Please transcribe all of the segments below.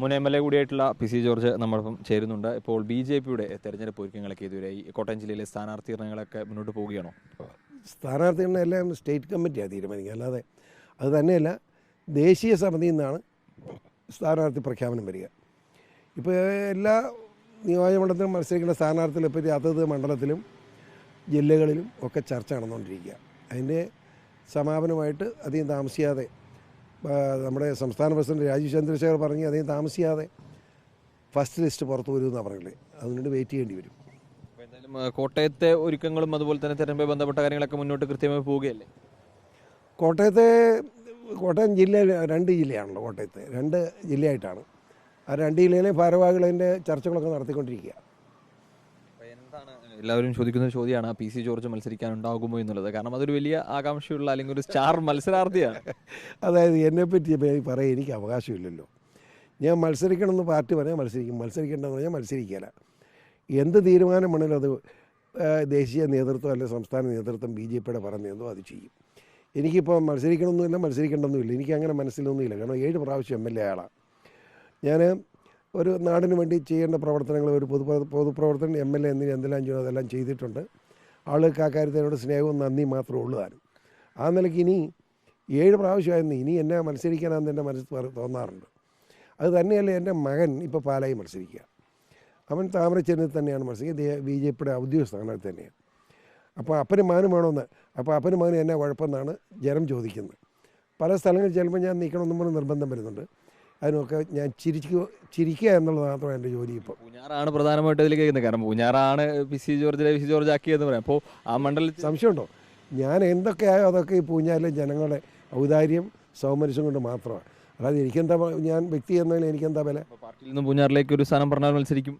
മുൻ M L A കൂടിയായിട്ടുള്ള P C George നമ്മളിപ്പം ചേരുന്നുണ്ട്. ഇപ്പോൾ ബി ജെ പിയുടെ തെരഞ്ഞെടുപ്പ് ഒരുക്കങ്ങളൊക്കെ ഇതുവരെ ഈ കോട്ടയം ജില്ലയിലെ സ്ഥാനാർത്ഥി എണ്ണങ്ങളൊക്കെ മുന്നോട്ട് പോവുകയാണോ? സ്ഥാനാർത്ഥി എല്ലാം സ്റ്റേറ്റ് കമ്മിറ്റിയാണ് തീരുമാനിക്കുക. അല്ലാതെ അത് തന്നെയല്ല ദേശീയ സമിതിയിൽ നിന്നാണ് സ്ഥാനാർത്ഥി പ്രഖ്യാപനം വരിക. ഇപ്പോൾ എല്ലാ നിയോജകമണ്ഡലത്തിലും മത്സരിക്കുന്ന സ്ഥാനാർത്ഥികളെ പറ്റി അതത് മണ്ഡലത്തിലും ജില്ലകളിലും ഒക്കെ ചർച്ച നടന്നുകൊണ്ടിരിക്കുക. അതിന്റെ സമാപനമായിട്ട് അധികം താമസിയാതെ നമ്മുടെ സംസ്ഥാന പ്രസിഡന്റ് രാജീവ് ചന്ദ്രശേഖർ പറഞ്ഞ് അധികം താമസിയാതെ ഫസ്റ്റ് ലിസ്റ്റ് പുറത്തു വരുമെന്നാണ് പറഞ്ഞത് അതിനുവേണ്ടി വെയിറ്റ് ചെയ്യേണ്ടി വരും. എന്തായാലും കോട്ടയത്തെ ഒരുക്കങ്ങളും അതുപോലെ തന്നെ തെരഞ്ഞെടുപ്പ് ബന്ധപ്പെട്ട കാര്യങ്ങളൊക്കെ മുന്നോട്ട് കൃത്യമായി പോവുകയല്ലേ? കോട്ടയത്തെ കോട്ടയം ജില്ല രണ്ട് ജില്ലയാണല്ലോ കോട്ടയത്തെ. രണ്ട് ജില്ലയായിട്ടാണ്. ആ രണ്ട് ജില്ലയിലെ ഭാരവാഹികൾ അതിന്റെ ചർച്ചകളൊക്കെ നടത്തിക്കൊണ്ടിരിക്കുക. അപ്പോൾ എന്താണ് എല്ലാവരും ചോദിക്കുന്ന ഒരു ചോദ്യമാണ് പി സി ജോർജ് മത്സരിക്കാനുണ്ടാകുമോ എന്നുള്ളത്. കാരണം അതൊരു വലിയ ആകാംക്ഷയുള്ള അല്ലെങ്കിൽ ഒരു സ്റ്റാർ മത്സരാർത്ഥിയാണ്. അതായത് എന്നെ പറ്റി പറയാൻ എനിക്ക് അവകാശമില്ലല്ലോ. ഞാൻ മത്സരിക്കണമെന്ന് പാർട്ടി പറഞ്ഞാൽ മത്സരിക്കും. മത്സരിക്കേണ്ടതെന്ന് പറഞ്ഞാൽ മത്സരിക്കില്ല എന്ത് തീരുമാനമാണെങ്കിലും അത് ദേശീയ നേതൃത്വം അല്ലെങ്കിൽ സംസ്ഥാന നേതൃത്വം ബി ജെ പിയുടെ പറഞ്ഞതോ അത് ചെയ്യും. എനിക്കിപ്പോൾ മത്സരിക്കണമെന്നില്ല മത്സരിക്കേണ്ടെന്നുമില്ല. എനിക്ക് അങ്ങനെ മനസ്സിലൊന്നുമില്ല. കാരണം ഏഴ് പ്രാവശ്യം എം എൽ എ ആളാണ്. ഞാൻ ഒരു നാടിന് വേണ്ടി ചെയ്യേണ്ട പ്രവർത്തനങ്ങൾ ഒരു പൊതു പൊതുപ്രവർത്തനം എം എൽ എ എന്നിവ എന്തെല്ലാം ചെയ്യണം അതെല്ലാം ചെയ്തിട്ടുണ്ട്. ആളുകൾക്ക് ആ കാര്യത്തിനോട് സ്നേഹവും നന്ദി മാത്രമേ ഉള്ളൂ താനും. ആ നിലയ്ക്ക് ഇനി ഏഴ് പ്രാവശ്യമായിരുന്നു ഇനി എന്നെ മത്സരിക്കാനാണെന്ന് എന്റെ മനസ്സിൽ തോന്നാറുണ്ട്. അത് തന്നെയല്ല എന്റെ മകൻ ഇപ്പോൾ പാലായി മത്സരിക്കുക. അവൻ താമരച്ചെന്നിൽ തന്നെയാണ് മത്സരിക്കുക. ബി ജെ പിയുടെ ഔദ്യോഗിക സ്ഥാനത്ത് തന്നെയാണ്. അപ്പോൾ അപ്പനും മകനും വേണമെന്ന്. അപ്പോൾ അപ്പനും മകനും എന്നെ കുഴപ്പമെന്നാണ് ജനം ചോദിക്കുന്നത്. പല സ്ഥലങ്ങളിൽ ചെല്ലുമ്പോൾ ഞാൻ നിൽക്കണമെന്നും പറഞ്ഞ് നിർബന്ധം വരുന്നുണ്ട്. അതിനൊക്കെ ഞാൻ ചിരിക്കുക ചിരിക്കുക എന്നുള്ളത് മാത്രമാണ് എന്റെ ജോലി ഇപ്പോൾ പൂഞ്ഞാറാണ് പ്രധാനമായിട്ട് ഇതിലേക്ക് കേൾക്കുന്നത്. കാരണം പൂഞ്ഞാറാണ് പി സി ജോർജിലെ പി സി ജോർജ് ആക്കിയെന്ന് പറയാം. അപ്പോൾ ആ മണ്ഡലത്തിൽ സംശയമുണ്ടോ? ഞാൻ എന്തൊക്കെയായോ അതൊക്കെ ഈ പൂഞ്ഞാറിലെ ജനങ്ങളുടെ ഔദാര്യം സൗമനസ്യം കൊണ്ട് മാത്രമാണ്. അല്ലാതെ എനിക്കെന്താ ഞാൻ വ്യക്തി എന്നതിൽ എനിക്കെന്താ വില? പാർട്ടിയിൽ നിന്ന് പൂഞ്ഞാറിലേക്ക് ഒരു സ്ഥാനം പറഞ്ഞാൽ മത്സരിക്കും.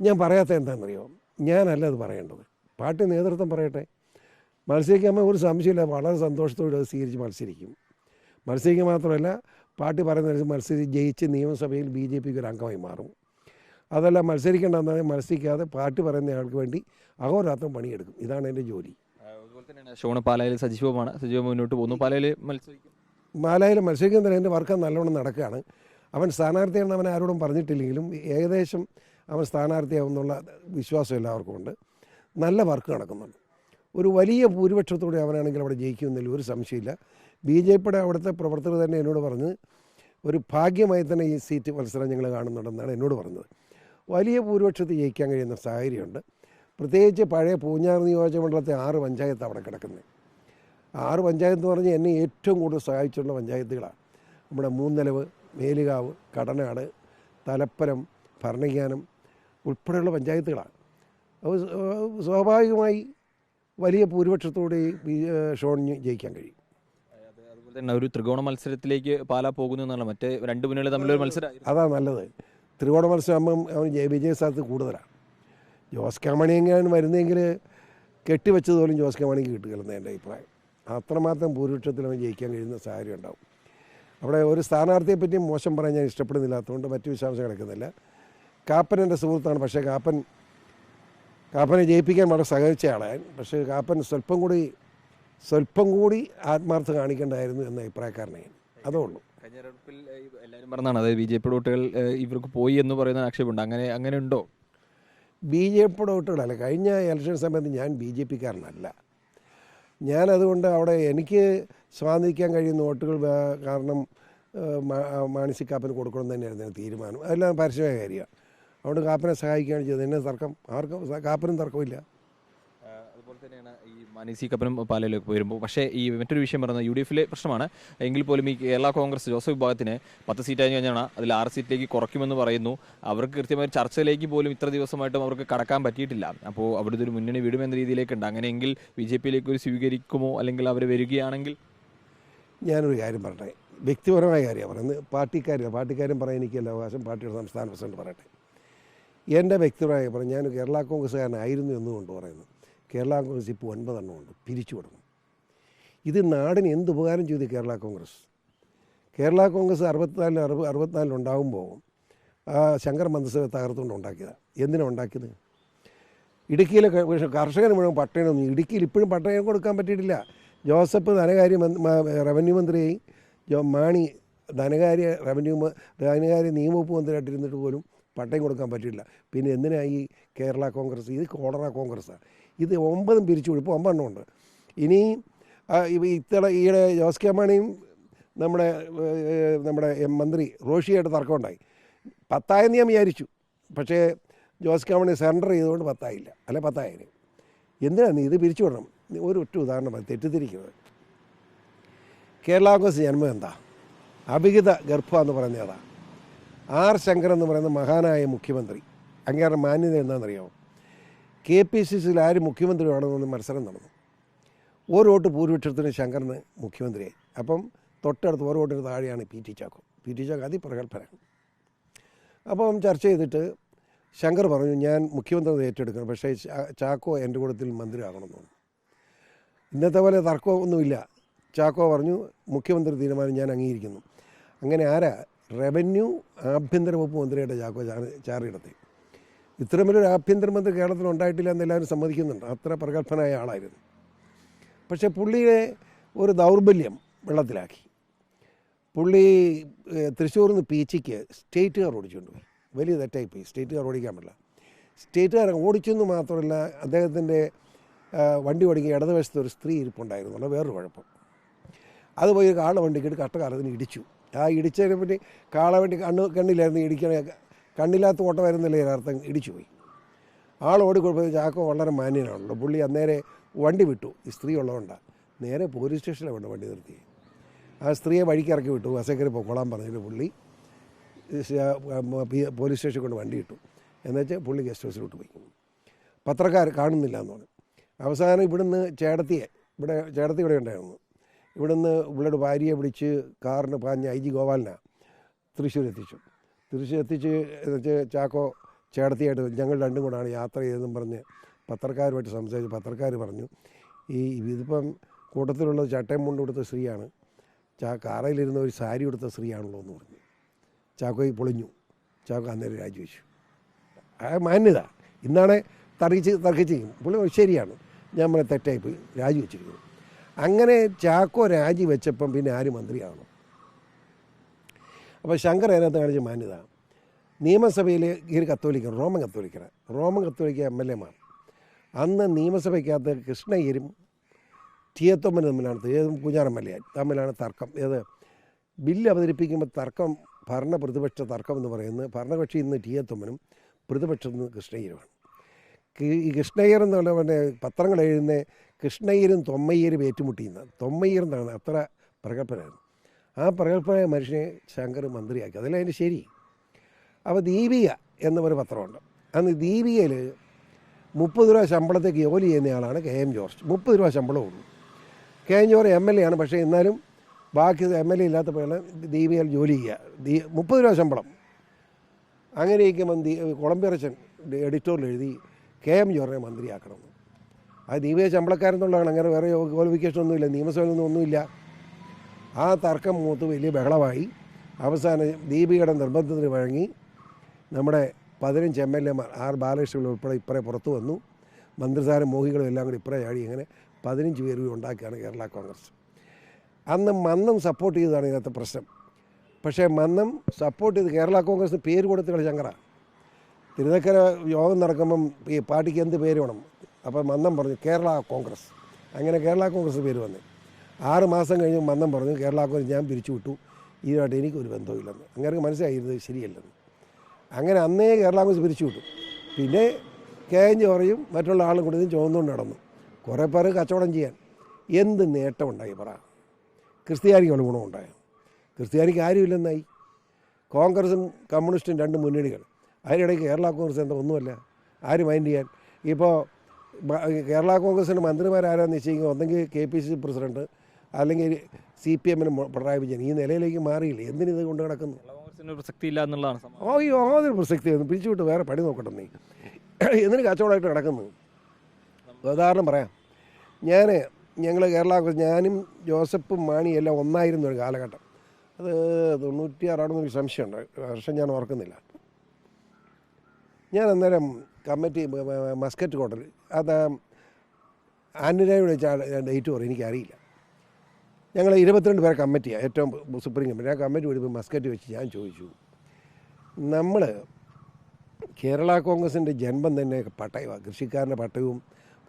ഞാൻ പറയാത്ത എന്താണെന്നറിയോ? ഞാനല്ല അത് പറയേണ്ടത്. പാർട്ടി നേതൃത്വം പറയട്ടെ. മത്സരിക്കാൻ ഒരു സംശയമില്ല. വളരെ സന്തോഷത്തോടെ അത് സ്വീകരിച്ച് മത്സരിക്കും. മത്സരിക്കുക മാത്രമല്ല പാർട്ടി പറയുന്ന മത്സരിച്ച് ജയിച്ച് നിയമസഭയിൽ ബി ജെ പിക്ക് ഒരു അംഗമായി മാറും. അതല്ല മത്സരിക്കേണ്ടെന്നാൽ മത്സരിക്കാതെ പാർട്ടി പറയുന്ന ആൾക്ക് വേണ്ടി അഹോരാത്രം പണിയെടുക്കും. ഇതാണ് എന്റെ ജോലി. അതുപോലെ തന്നെയാണ് ഷോണ് പാലായിൽ സജീവമാണ് സജീവം മുന്നോട്ട് പോകുന്നു. പാലയിൽ മത്സരിക്കും. മാലായിൽ മത്സരിക്കുന്നതിന് എന്റെ വർക്ക് നല്ലോണം നടക്കുകയാണ്. അവൻ സ്ഥാനാർത്ഥിയാണെന്ന് അവൻ ആരോടും പറഞ്ഞിട്ടില്ലെങ്കിലും ഏകദേശം അവൻ സ്ഥാനാർത്ഥിയാവുന്നുള്ള വിശ്വാസം എല്ലാവർക്കും ഉണ്ട്. നല്ല വർക്ക് നടക്കുന്നുണ്ട്. ഒരു വലിയ ഭൂരിപക്ഷത്തോടെ അവനാണെങ്കിൽ അവിടെ ജയിക്കുമെന്നതിൽ ഒരു സംശയമില്ല. ബി ജെ പിയുടെ അവിടുത്തെ പ്രവർത്തകർ തന്നെ എന്നോട് പറഞ്ഞ് ഒരു ഭാഗ്യമായി തന്നെ ഈ സീറ്റ് മത്സരം ഞങ്ങൾ കാണുന്നുണ്ടെന്നാണ് എന്നോട് പറഞ്ഞത്. വലിയ ഭൂരിപക്ഷത്തിൽ ജയിക്കാൻ കഴിയുന്ന സാഹചര്യമുണ്ട്. പ്രത്യേകിച്ച് പഴയ പൂഞ്ഞാർ നിയോജക മണ്ഡലത്തെ ആറ് പഞ്ചായത്ത് അവിടെ കിടക്കുന്നത്. ആറ് പഞ്ചായത്ത് എന്ന് പറഞ്ഞാൽ എന്നെ ഏറ്റവും കൂടുതൽ സഹായിച്ചിട്ടുള്ള പഞ്ചായത്തുകളാണ്. നമ്മുടെ മൂന്നലവ് മേലുകാവ് കടനാട് തലപ്പലം ഭരണങ്ങാനം ഉൾപ്പെടെയുള്ള പഞ്ചായത്തുകളാണ്. അപ്പോൾ സ്വാഭാവികമായി വലിയ ഭൂരിപക്ഷത്തോടെ ഷോണിന് ജയിക്കാൻ കഴിയും. അത് അതുപോലെ തന്നെ ഒരു ത്രികോണ മത്സരത്തിലേക്ക് പാല പോകുന്നു എന്നാണ്. മറ്റേ രണ്ട് മുന്നണി തമ്മിലൊരു മത്സരം അതാ നല്ലത്. ത്രികോണ മത്സരമാകുമ്പം അവൻ ജയ വിജയ സാധ്യത കൂടുതലാണ്. ജോസ് മണിയെങ്കിലും വരുന്നെങ്കിൽ കെട്ടിവെച്ചതുപോലും ജോസ് കെ മണിക്ക് കിട്ടുകയെന്ന് എന്റെ അഭിപ്രായം. അത്രമാത്രം ഭൂരിപക്ഷത്തിൽ അവൻ ജയിക്കാൻ കഴിയുന്ന സാഹചര്യം ഉണ്ടാവും. അവിടെ ഒരു സ്ഥാനാർത്ഥിയെ പറ്റി മോശം പറയാൻ ഞാൻ ഇഷ്ടപ്പെടുന്നില്ലാത്തതുകൊണ്ട് മറ്റു വിശദാംശം കിടക്കുന്നില്ല കാപ്പൻ എന്റെ സുഹൃത്താണ്. പക്ഷേ കാപ്പൻ കാപ്പനെ ജയിപ്പിക്കാൻ വളരെ സഹകരിച്ച ആളാണ് പക്ഷേ കാപ്പൻ സ്വല്പം കൂടി സ്വല്പം കൂടി ആത്മാർത്ഥ കാണിക്കേണ്ടായിരുന്നു എന്ന അഭിപ്രായക്കാരനാണ് അതേ ഉള്ളൂ തെരഞ്ഞെടുപ്പിൽ എല്ലാവരും പറഞ്ഞാണ് അതായത് ബി ജെ പിയുടെ വോട്ടുകൾ ഇവർക്ക് പോയി എന്ന് പറയുന്ന ആക്ഷേപമുണ്ട്. അങ്ങനെ അങ്ങനെ ഉണ്ടോ? ബി ജെ പിയുടെ വോട്ടുകളല്ല കഴിഞ്ഞ ഇലക്ഷൻ സമയത്ത് ഞാൻ ബി ജെ പിക്കാരനല്ല. ഞാനതുകൊണ്ട് അവിടെ എനിക്ക് സ്വാധീനിക്കാൻ കഴിയുന്ന വോട്ടുകൾ കാരണം ഏഹ്, മാ- ആ കാപ്പന് കൊടുക്കണം തന്നെയായിരുന്നു തീരുമാനം. അതെല്ലാം പരസ്യമായ കാര്യമാണ്. അതുകൊണ്ട് കാപ്പനെ സഹായിക്കുകയാണ് ചെയ്തത്. എന്നെ തർക്കം. ആർക്കും കാപ്പനും തർക്കമില്ല അതുപോലെ തന്നെയാണ് ഈ മാനസി കപ്പനും പാലയിലേക്ക് വരുമ്പോൾ പക്ഷേ ഈ മറ്റൊരു വിഷയം പറയുന്നത് യു ഡി എഫിലെ പ്രശ്നമാണ്. എങ്കിൽ പോലും ഈ കേരള കോൺഗ്രസ് ജോസഫ് വിഭാഗത്തിന് പത്ത് സീറ്റായി കഴിഞ്ഞാണ് അതിൽ ആറ് സീറ്റിലേക്ക് കുറയ്ക്കുമെന്ന് പറയുന്നു. അവർക്ക് കൃത്യമായ ചർച്ചയിലേക്ക് പോലും ഇത്ര ദിവസമായിട്ടും അവർക്ക് കടക്കാൻ പറ്റിയിട്ടില്ല. അപ്പോൾ അവിടുത്തെ ഒരു മുന്നണി വിടുമെന്ന രീതിയിലേക്കുണ്ട്. അങ്ങനെയെങ്കിൽ ബി ജെ പിയിലേക്ക് ഒരു സ്വീകരിക്കുമോ അല്ലെങ്കിൽ അവർ വരികയാണെങ്കിൽ? ഞാനൊരു കാര്യം പറയട്ടെ. വ്യക്തിപരമായ കാര്യമാണ് പറയുന്നത്. പാർട്ടിക്കാരില്ല. പാർട്ടിക്കാരും പറയാൻ എനിക്കല്ല അവകാശം. പാർട്ടിയുടെ സംസ്ഥാന പ്രസിഡന്റ് പറയട്ടെ. എന്റെ വ്യക്തിപരമായി പറഞ്ഞു ഞാൻ കേരള കോൺഗ്രസ്സുകാരനായിരുന്നു എന്നുകൊണ്ട് പറയുന്നു കേരള കോൺഗ്രസ് ഇപ്പോൾ ഒൻപതെണ്ണം ഉണ്ട് പിരിച്ചു കൊടുക്കും. ഇത് നാടിന് എന്ത് ഉപകാരം ചെയ്തു കേരള കോൺഗ്രസ്? കേരള കോൺഗ്രസ് അറുപത്തിനാലിൽ അറുപ അറുപത്തിനാലിലുണ്ടാകുമ്പോൾ ശങ്കർ മന്ത്രിസഭ തകർത്തുകൊണ്ട് ഉണ്ടാക്കിയതാണ് എന്തിനാണ് ഉണ്ടാക്കിയത്? ഇടുക്കിയിലെ കർഷകന് മുഴുവൻ പട്ടയം ഇടുക്കിയിൽ ഇപ്പോഴും പട്ടയം കൊടുക്കാൻ പറ്റിയിട്ടില്ല. ജോസഫ് ധനകാര്യ റവന്യൂ മന്ത്രിയെയും. മാണി ധനകാര്യ റവന്യൂ ധനകാര്യ നിയമവകുപ്പ് മന്ത്രിയായിട്ടിരുന്നിട്ട് പോലും പട്ടയം കൊടുക്കാൻ പറ്റില്ല. പിന്നെ എന്തിനാ ഈ കേരള കോൺഗ്രസ്? ഇത് കോളറ കോൺഗ്രസ്സാണ് ഇത് ഒമ്പതും പിരിച്ചു. ഇപ്പോൾ ഒമ്പതെണ്ണം ഉണ്ട്. ഇനി ഇത്തവണ ഈയിടെ ജോസ് കെ മാണിയും നമ്മുടെ നമ്മുടെ എം മന്ത്രി റോഷിയായിട്ട് തർക്കമുണ്ടായി. പത്തായെന്ന് ഞാൻ വിചാരിച്ചു. പക്ഷേ ജോസ് കെ മാണി സറണ്ടർ ചെയ്തുകൊണ്ട് പത്തായില്ല. അല്ലെ പത്തായിരം? എന്തിനാണ് ഇത് പിരിച്ചു വിടണം? ഒരു ഒറ്റ ഉദാഹരണം തെറ്റിദ്ധരിക്കുന്നത് കേരള കോൺഗ്രസ് ജന്മം എന്താ? അഭിഹിത ഗർഭ എന്ന് പറയുന്ന ആർ ശങ്കർ എന്ന് പറയുന്ന മഹാനായ മുഖ്യമന്ത്രി. അങ്ങേരുടെ മാന്യത എന്താണെന്നറിയാമോ? കെ പി സി സിയിൽ ആര് മുഖ്യമന്ത്രി വേണമെന്ന് മത്സരം നടന്നു. ഒരു വോട്ട് ഭൂരിപക്ഷത്തിന് ശങ്കറിന് മുഖ്യമന്ത്രിയായി. അപ്പം തൊട്ടടുത്ത് ഒരു വോട്ടിന് താഴെയാണ് P T Chacko. P T Chacko അതിപ്രഗത്ഭനാണ് അപ്പം ചർച്ച ചെയ്തിട്ട് ശങ്കർ പറഞ്ഞു ഞാൻ മുഖ്യമന്ത്രി ഏറ്റെടുക്കണം. പക്ഷേ ചാക്കോ എന്റെ കൂട്ടത്തിൽ മന്ത്രി ആകണമെന്ന് പറഞ്ഞു. ഇന്നത്തെ പോലെ തർക്കമൊന്നുമില്ല. ചാക്കോ പറഞ്ഞു മുഖ്യമന്ത്രി തീരുമാനം ഞാൻ അംഗീകരിക്കുന്നു. അങ്ങനെ ആരാ റവന്യൂ ആഭ്യന്തര വകുപ്പ് മന്ത്രിയായിട്ട് ചാക്കോ ചാറി ചാറിയിടത്തി. വലിയൊരു ആഭ്യന്തരമന്ത്രി കേരളത്തിൽ ഉണ്ടായിട്ടില്ല എന്ന് എല്ലാവരും സമ്മതിക്കുന്നുണ്ട്. അത്ര പ്രഗത്ഭനായ ആളായിരുന്നു. പക്ഷേ പുള്ളിയെ ഒരു ദൗർബല്യം വെള്ളത്തിലാക്കി. പുള്ളി തൃശ്ശൂരിൽ നിന്ന് പീച്ചിക്ക് സ്റ്റേറ്റുകാർ ഓടിച്ചുകൊണ്ട് പോയി. വലിയ തെറ്റായിപ്പോയി. സ്റ്റേറ്റുകാർ ഓടിക്കാൻ പറ്റില്ല. സ്റ്റേറ്റുകാർ ഓടിച്ചു എന്ന് മാത്രമല്ല അദ്ദേഹത്തിന്റെ വണ്ടി ഓടിക്കുക ഇടതുവശത്ത് ഒരു സ്ത്രീ ഇരിപ്പുണ്ടായിരുന്നു. വേറൊരു കുഴപ്പം. അത് പോയി ഒരു കാള വണ്ടിക്കിട്ട് കട്ടകാലത്തിന് ഇടിച്ചു. ആ ഇടിച്ചതിനെ പറ്റി കാള വേണ്ടി കണ്ണ് കണ്ണില്ലായിരുന്നു ഇടിക്കണ കണ്ണില്ലാത്ത ഓട്ടമായിരുന്നില്ലേ അർത്ഥം ഇടിച്ചു പോയി. ആൾ ഓടിക്കൊടുപ്പോൾ ചാക്കോ വളരെ മാന്യനാണല്ലോ. പുള്ളി അന്നേരെ വണ്ടി വിട്ടു. ഈ സ്ത്രീ ഉള്ളതുകൊണ്ടാണ് നേരെ പോലീസ് സ്റ്റേഷനിലാണ് കൊണ്ട് വണ്ടി നിർത്തി. ആ സ്ത്രീയെ വഴിക്ക് ഇറക്കി വിട്ടു. ബസ്സേക്കറി പൊക്കോളാൻ പറഞ്ഞിട്ട് പുള്ളി പോലീസ് സ്റ്റേഷനിൽ കൊണ്ട് വണ്ടി ഇട്ടു. എന്നുവെച്ചാൽ പുള്ളി ഗസ്റ്റ് ഹൗസിലോട്ട് പോയി. പത്രക്കാർ കാണുന്നില്ല എന്ന് പറഞ്ഞു. അവസാനം ഇവിടുന്ന് ചേടത്തിയെ ഇവിടെ ചേടത്തി ഇവിടെ ഉണ്ടായിരുന്നു. ഇവിടുന്ന് ഇവളുടെ ഭാര്യയെ വിളിച്ച് കാറിന് പാഞ്ഞ് ഐ ജി ഗോപാലിനെ തൃശ്ശൂർ എത്തിച്ചു തൃശ്ശൂർ എത്തിച്ച് ചാക്കോ ചേടത്തിയായിട്ട് ഞങ്ങൾ രണ്ടും കൂടാണ് യാത്ര ചെയ്തതെന്നും പറഞ്ഞ് പത്രക്കാരുമായിട്ട് സംസാരിച്ച് പത്രക്കാർ പറഞ്ഞു ഈ ഇതിപ്പം കൂട്ടത്തിലുള്ളത് ചട്ടയും മുണ്ട് കൊടുത്ത സ്ത്രീയാണ്. ചാ കാറയിലിരുന്ന ഒരു സാരി കൊടുത്ത സ്ത്രീയാണല്ലോ എന്ന് പറഞ്ഞു. ചാക്കോയി പൊളിഞ്ഞു. ചാക്കോ അന്നേരം രാജിവെച്ചു. ആ മാന്യത. ഇന്നാണ് തർക്കിച്ച് തർക്കിച്ച്. ചെയ്യും പുള്ളി ശരിയാണ്. ഞാൻ പറഞ്ഞ തെറ്റായിപ്പോയി. രാജിവെച്ചിരിക്കുന്നു. അങ്ങനെ ചാക്കോ രാജിവെച്ചപ്പം പിന്നെ ആര് മന്ത്രിയാവണം? അപ്പോൾ ശങ്കർ അതിനകത്ത് കാണിച്ച മാന്യത. നിയമസഭയിൽ ഈ ഒരു കത്തോലിക്കൻ റോമൻ കത്തോലിക്കനാണ് റോമൻ കത്തോലിക്ക എം എൽ എമാർ. അന്ന് നിയമസഭയ്ക്കകത്ത് കൃഷ്ണയ്യരും ടിയത്തൊമ്മനും തമ്മിലാണ് ഏതും കുഞ്ഞാറം എൽ എ തമ്മിലാണ് തർക്കം. ഏത്? ബില്ല് അവതരിപ്പിക്കുമ്പോൾ തർക്കം ഭരണ പ്രതിപക്ഷ തർക്കം എന്ന് പറയുന്നത് ഭരണകക്ഷി ഇന്ന് ടിയത്തൊമ്മനും പ്രതിപക്ഷം നിന്ന് കൃഷ്ണയ്യരുമാണ്. ഈ കൃഷ്ണയ്യർ പറഞ്ഞ പത്രങ്ങൾ എഴുതുന്ന കൃഷ്ണയ്യരും തൊമ്മയ്യരും ഏറ്റുമുട്ടിയുന്ന. തൊമ്മയ്യർ എന്നാണ് അത്ര പ്രഗത്ഭനായിരുന്നു. ആ പ്രഗത്ഭനായ മനുഷ്യനെ ശങ്കർ മന്ത്രിയാക്കി. അതല്ല അതിന്റെ ശരി? അപ്പോൾ ദീപിക എന്നൊരു പത്രമുണ്ട്. അന്ന് ദീപികയിൽ മുപ്പത് രൂപ ശമ്പളത്തേക്ക് ജോലി ചെയ്യുന്നയാളാണ് കെ എം ജോർജ്. മുപ്പത് രൂപ ശമ്പളമേ ഉള്ളൂ. K M George M L A ആണ്. പക്ഷേ എന്നാലും ബാക്കി എം എൽ എ ഇല്ലാത്തപ്പോഴാണ് ദീപികയിൽ ജോലി ചെയ്യുക. ദീ മുപ്പത് രൂപ ശമ്പളം. അങ്ങനെ ഇരിക്കുമ്പം ദീ കുളമ്പിറച്ചൻ എഡിറ്റോറിൽ എഴുതി കെ എം ജോർജിനെ മന്ത്രിയാക്കണം അത് ദീപിക ശമ്പളക്കാരെന്നുള്ളതാണ് അങ്ങനെ വേറെ ക്വാളിഫിക്കേഷൻ ഒന്നുമില്ല. നിയമസഭയിലൊന്നും ഒന്നുമില്ല. ആ തർക്കം മൂത്ത് വലിയ ബഹളമായി. അവസാനം ദീപികയുടെ നിർബന്ധത്തിന് വഴങ്ങി നമ്മുടെ പതിനഞ്ച് എം എൽ എമാർ ആർ ബാലകൃഷ്ണൻ ഉൾപ്പെടെ ഇപ്പറേ പുറത്തു വന്നു. മന്ത്രിസാര മോഹികളും എല്ലാം കൂടി ഇപ്പറേ ചാടി അങ്ങനെ പതിനഞ്ച് പേര് കൂടി ഉണ്ടാക്കിയാണ് കേരള കോൺഗ്രസ്. അന്ന് മന്നം സപ്പോർട്ട് ചെയ്തതാണ് ഇതിനകത്ത് പ്രശ്നം. പക്ഷേ മന്നം സപ്പോർട്ട് ചെയ്ത് കേരള കോൺഗ്രസ് പേര് കൊടുത്ത് കളി ശങ്കറ. തിരുനക്കര യോഗം നടക്കുമ്പം ഈ പാർട്ടിക്ക് എന്ത് പേര് വേണം? അപ്പോൾ മന്ദം പറഞ്ഞു കേരള കോൺഗ്രസ്. അങ്ങനെ കേരള കോൺഗ്രസ് പേര് വന്നു. ആറ് മാസം കഴിഞ്ഞ് മന്ദം പറഞ്ഞു കേരള കോൺഗ്രസ് ഞാൻ പിരിച്ചു വിട്ടു ഇതുമായിട്ട് എനിക്കൊരു ബന്ധവുമില്ലെന്ന്. അങ്ങനെ മനസ്സിലായി ഇത് ശരിയല്ലെന്ന്. അങ്ങനെ അന്നേ കേരള കോൺഗ്രസ് പിരിച്ചു വിട്ടു പിന്നെ കെ എൻ മറ്റുള്ള ആളും കൂടി ഇത് നടന്നു. കുറേ പേർ കച്ചവടം ചെയ്യാൻ. എന്ത് നേട്ടമുണ്ടായി പറ. ക്രിസ്ത്യാനിക്കുള്ള ഗുണമുണ്ടായ? ക്രിസ്ത്യാനിക്ക് ആരുമില്ലെന്നായി. കോൺഗ്രസും കമ്മ്യൂണിസ്റ്റും രണ്ട് മുന്നണികൾ. അതിനിടയ്ക്ക് കേരള കോൺഗ്രസ് എന്താ ഒന്നുമല്ല. ആര് മൈൻഡ് ചെയ്യാൻ? ഇപ്പോൾ കേരള കോൺഗ്രസിന്റെ മന്ത്രിമാരാരാന്ന് നിശ്ചയിക്കുക ഒന്നെങ്കിൽ K P C C president അല്ലെങ്കിൽ സി പി എമ്മിന് പിണറായി വിജയൻ. ഈ നിലയിലേക്ക് മാറിയില്ല? എന്തിനിത് കൊണ്ട് കിടക്കുന്നു പ്രസക്തി ഇല്ല എന്നുള്ളതാണ്. ഓ ഈ യാതൊരു പ്രസക്തി പിരിച്ചുവിട്ട് വേറെ പണി നോക്കട്ടെ നീ. എന്തിന് കച്ചവടമായിട്ട് കിടക്കുന്നു ഉദാഹരണം പറയാം. ഞാൻ ഞങ്ങൾ കേരള കോൺഗ്രസ് ഞാനും ജോസഫും മാണിയും എല്ലാം ഒന്നായിരുന്നു ഒരു കാലഘട്ടം. അത് തൊണ്ണൂറ്റിയാറാണെന്നൊരു സംശയമുണ്ട്. വർഷം ഞാൻ ഓർക്കുന്നില്ല. ഞാൻ അന്നേരം കമ്മിറ്റി മസ്കറ്റ് ഹോട്ടൽ അത് വിളിച്ച ഡേറ്റ് പറയും. എനിക്കറിയില്ല. ഞങ്ങൾ ഇരുപത്തിരണ്ട് പേരെ കമ്മിറ്റിയാണ് ഏറ്റവും സുപ്രീം കമ്മിറ്റി. ആ കമ്മിറ്റി കൂടി മസ്കറ്റ് വെച്ച് ഞാൻ ചോദിച്ചു. നമ്മൾ കേരള കോൺഗ്രസിന്റെ ജന്മം തന്നെ പട്ടയമാണ് കൃഷിക്കാരന്റെ പട്ടയവും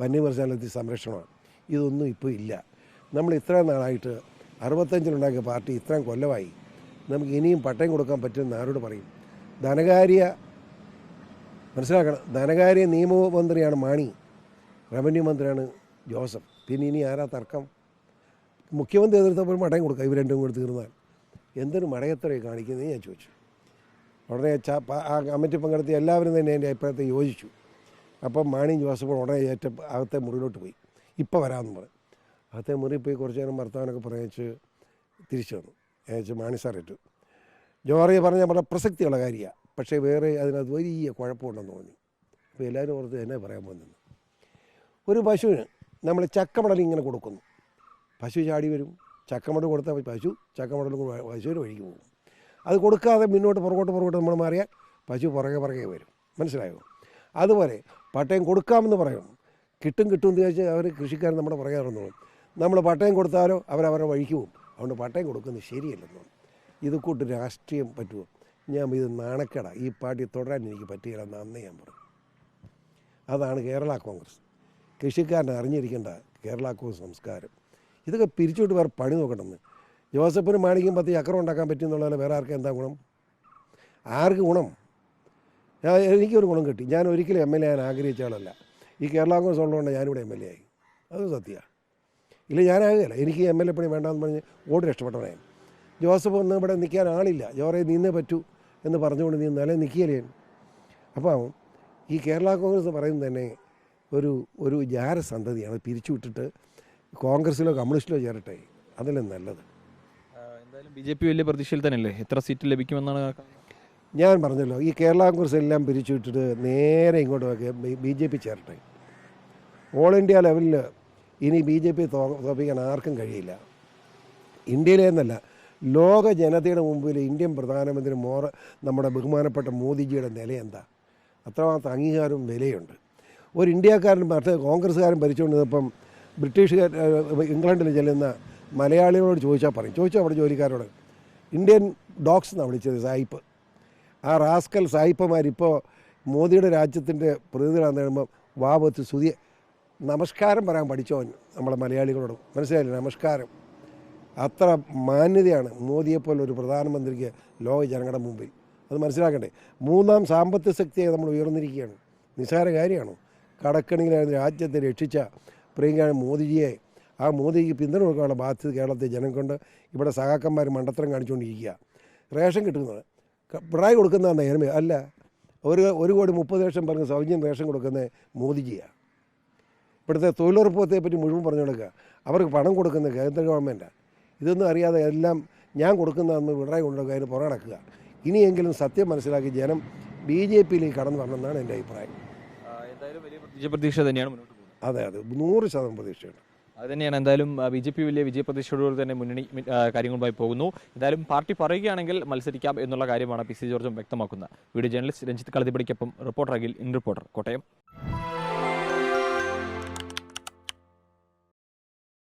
വന്യമൃഗാലയത്തിൽ സംരക്ഷണമാണ്. ഇതൊന്നും ഇപ്പോൾ ഇല്ല. നമ്മൾ ഇത്രയും നാളായിട്ട് അറുപത്തഞ്ചിലുണ്ടാക്കിയ പാർട്ടി ഇത്രയും കൊല്ലമായി. നമുക്ക് ഇനിയും പട്ടയം കൊടുക്കാൻ പറ്റുമെന്ന് ആരോട് പറയും? ധനകാര്യ മനസ്സിലാക്കണം. ധനകാര്യ നിയമമന്ത്രിയാണ് മാണി. റവന്യൂ മന്ത്രിയാണ് ജോസഫ്. പിന്നെ ഇനി ആരാ തർക്കം? മുഖ്യമന്ത്രി എതിർത്തപ്പോൾ മടയം കൊടുക്കുക ഇവർ രണ്ടും കൂടി തീർന്നാൽ. എന്തൊരു മടയത്തറയെ കാണിക്കുന്നത് ഞാൻ ചോദിച്ചു. ഉടനെ ആ കമ്മിറ്റി പങ്കെടുത്ത് എല്ലാവരും തന്നെ എന്റെ അഭിപ്രായത്തെ യോജിച്ചു. അപ്പം മാണിയും ജോസഫും ഉടനെ ഏറ്റ അകത്തെ മുറിയിലോട്ട് പോയി. ഇപ്പോൾ വരാമെന്ന് പറഞ്ഞു. അകത്തെ മുറിയിൽ പോയി കുറച്ച് നേരം ഭർത്താവിനൊക്കെ പറയച്ച് തിരിച്ചു വന്നു. ഏച്ച് മാണി സാറേറ്റു ജോറിയെ പറഞ്ഞാൽ നമ്മുടെ പ്രസക്തിയുള്ള കാര്യമാണ്. പക്ഷേ വേറെ അതിനകത്ത് വലിയ കുഴപ്പമുണ്ടെന്ന് തോന്നി. അപ്പോൾ എല്ലാവരും ഓർത്ത് തന്നെ പറയാൻ പോകുന്നത്? ഒരു പശുവിന് നമ്മൾ ചക്കമടൽ ഇങ്ങനെ കൊടുക്കുന്നു. പശു ചാടി വരും. ചക്കമടൽ കൊടുത്താൽ പശു ചക്കമടൽ പശുവിന് വഴിക്ക് പോകും. അത് കൊടുക്കാതെ മുന്നോട്ട് പുറകോട്ട് പുറകോട്ട് നമ്മൾ മാറിയാൽ പശു പുറകെ പുറകെ വരും. മനസ്സിലായോ? അതുപോലെ പട്ടയം കൊടുക്കാമെന്ന് പറയണം. കിട്ടും കിട്ടും എന്ന് ചോദിച്ചാൽ അവർ കൃഷിക്കാരൻ നമ്മുടെ പുറകെ ഇറങ്ങും നമ്മൾ പട്ടയം കൊടുത്താലോ അവരവരുടെ വഴിക്ക് പോകും. അതുകൊണ്ട് പട്ടയം കൊടുക്കുന്നത് ശരിയല്ലെന്ന് ഇത് കൂട്ട് രാഷ്ട്രീയം പറ്റുമോ? ഞാൻ ഇത് നാണക്കേടാ. ഈ പാർട്ടി തുടരാൻ എനിക്ക് പറ്റുകയില്ലെന്ന് അന്നേ ഞാൻ പറഞ്ഞു അതാണ് കേരള കോൺഗ്രസ്. കൃഷിക്കാരനെ അറിഞ്ഞിരിക്കേണ്ട കേരള കോൺഗ്രസ് സംസ്കാരം. ഇതൊക്കെ പിരിച്ചുവിട്ട് വേറെ പണി നോക്കണമെന്ന്. ജോസഫിന് മാണിക്കും പത്ത് ചക്രം ഉണ്ടാക്കാൻ പറ്റും എന്നുള്ളതല്ല വേറെ ആർക്കും എന്താ ഗുണം? ആർക്ക് ഗുണം? എനിക്കൊരു ഗുണം കിട്ടി. ഞാൻ ഒരിക്കലും എം എൽ എ ആകാൻ ആഗ്രഹിച്ച ആളല്ല. ഈ കേരള കോൺഗ്രസ് ഉള്ളതുകൊണ്ട് ഞാനിവിടെ എം എൽ എ ആയി. അത് സത്യമാണ് ഇല്ല ഞാനാകുകയില്ല എനിക്ക് എം എൽ എ പണി വേണ്ടാന്ന് പറഞ്ഞ് ഓടി രക്ഷപ്പെട്ടവനായി. ജോസഫ് ഒന്നും ഇവിടെ നിൽക്കാൻ ആളില്ല. ജോറേ നിന്നേ പറ്റൂ. എന്ന് പറഞ്ഞുകൊണ്ട് നീ നില നിൽക്കിയല്ലേ അപ്പം ഈ കേരള കോൺഗ്രസ് പറയുന്നത് തന്നെ ഒരു ഒരു ജാരസന്തതിയാണ് പിരിച്ചു വിട്ടിട്ട് കോൺഗ്രസ്സിലോ കമ്മ്യൂണിസ്റ്റിലോ ചേരട്ടെ. അതല്ലേ നല്ലത്. എന്തായാലും ബി ജെ പി വലിയ പ്രതീക്ഷയിൽ തന്നെയല്ലേ? എത്ര സീറ്റ് ലഭിക്കുമെന്നാണ്? ഞാൻ പറഞ്ഞല്ലോ ഈ കേരള കോൺഗ്രസ് എല്ലാം പിരിച്ചു വിട്ടിട്ട് നേരെ ഇങ്ങോട്ട് ബി ജെ പി ചേരട്ടെ. ഓൾ ഇന്ത്യ ലെവലിൽ ഇനി ബി ജെ പി തോപ്പിക്കാൻ ആർക്കും കഴിയില്ല. ഇന്ത്യയിലെ എന്നല്ല ലോക ജനതയുടെ മുമ്പിൽ ഇന്ത്യൻ പ്രധാനമന്ത്രി മോറ നമ്മുടെ ബഹുമാനപ്പെട്ട മോദിജിയുടെ നില എന്താ? അത്രമാത്രം അംഗീകാരവും വിലയുണ്ട്. ഒരു ഇന്ത്യക്കാരൻ മറ്റേ കോൺഗ്രസ്സുകാരൻ ഭരിച്ചുകൊണ്ടിരുന്നപ്പം ബ്രിട്ടീഷുകാർ ഇംഗ്ലണ്ടിൽ ചെല്ലുന്ന മലയാളികളോട് ചോദിച്ചാൽ പറയും. ചോദിച്ചാൽ അവിടെ ജോലിക്കാരോട് ഇന്ത്യൻ ഡോഗ്സ് എന്നാണ് വിളിച്ചത് സായിപ്പ്? ആ റാസ്കൽ സായിപ്പമാരിപ്പോൾ മോദിയുടെ രാജ്യത്തിന്റെ പ്രതിനിധികളാന്ന് കഴിയുമ്പോൾ വാപത്ത് സുതിയെ നമസ്കാരം പറയാൻ പഠിച്ചോൻ നമ്മളെ മലയാളികളോട്. മനസ്സിലായില്ലേ? നമസ്കാരം. അത്ര മാന്യതയാണ് മോദിയെപ്പോലെ ഒരു പ്രധാനമന്ത്രിക്ക് ലോക ജനങ്ങളുടെ മുമ്പിൽ. അത് മനസ്സിലാക്കണ്ടേ? മൂന്നാം സാമ്പത്തിക ശക്തിയായി നമ്മൾ ഉയർന്നിരിക്കുകയാണ്. നിസ്സാര കാര്യമാണോ? കടക്കണിയിലായിരുന്നു രാജ്യത്തെ രക്ഷിച്ച പ്രിയങ്കാണ് മോദിജിയെ ആ മോദിക്ക് പിന്തുണ കൊടുക്കാനുള്ള ബാധ്യത കേരളത്തെ ജനം കൊണ്ട് ഇവിടെ സഹാക്കന്മാർ മണ്ടത്തരം കാണിച്ചുകൊണ്ടിരിക്കുക. റേഷൻ കിട്ടുന്നത്. പിണറായി കൊടുക്കുന്നതാണ് നേരമേ അല്ല. ഒരു ഒരു കോടി മുപ്പത് ലക്ഷം പറഞ്ഞ് സൗജന്യം റേഷൻ കൊടുക്കുന്നത് മോദിജിയാണ് ഇവിടുത്തെ തൊഴിലുറപ്പ് പറ്റി മുഴുവൻ പറഞ്ഞു കൊടുക്കുക അവർക്ക് പണം കൊടുക്കുന്നത് കേന്ദ്ര ഗവൺമെന്റാണ് ഇതൊന്നും അറിയാതെ എല്ലാം ഞാൻ കൊടുക്കുന്നതെന്ന് പിണറായി കൊണ്ടുവരുക അതിന് പുറകെ നടക്കുക. ഇനിയെങ്കിലും സത്യം മനസ്സിലാക്കി ജനം ബി ജെ പിയിലേക്ക് കടന്നു വരണമെന്നാണ് എന്റെ അഭിപ്രായം. എന്തായാലും വലിയ പ്രതീക്ഷ തന്നെയാണ് മുന്നോട്ട് പോകുന്നത്. അതെ അതെ. നൂറ് ശതമാനം പ്രതീക്ഷയുണ്ട് അത് തന്നെയാണ്. എന്തായാലും ബി ജെ പി വലിയ വിജയപ്രതീക്ഷയോടുകൂടി തന്നെ മുന്നണി കാര്യങ്ങളുമായി പോകുന്നു. എന്തായാലും പാർട്ടി പറയുകയാണെങ്കിൽ മത്സരിക്കാം എന്നുള്ള കാര്യമാണ് പി സി ജോർജും വ്യക്തമാക്കുന്നത്. Video journalist Ranjith കളതിപ്പടിക്കൊപ്പം reporter Akhil in reporter Kottayam.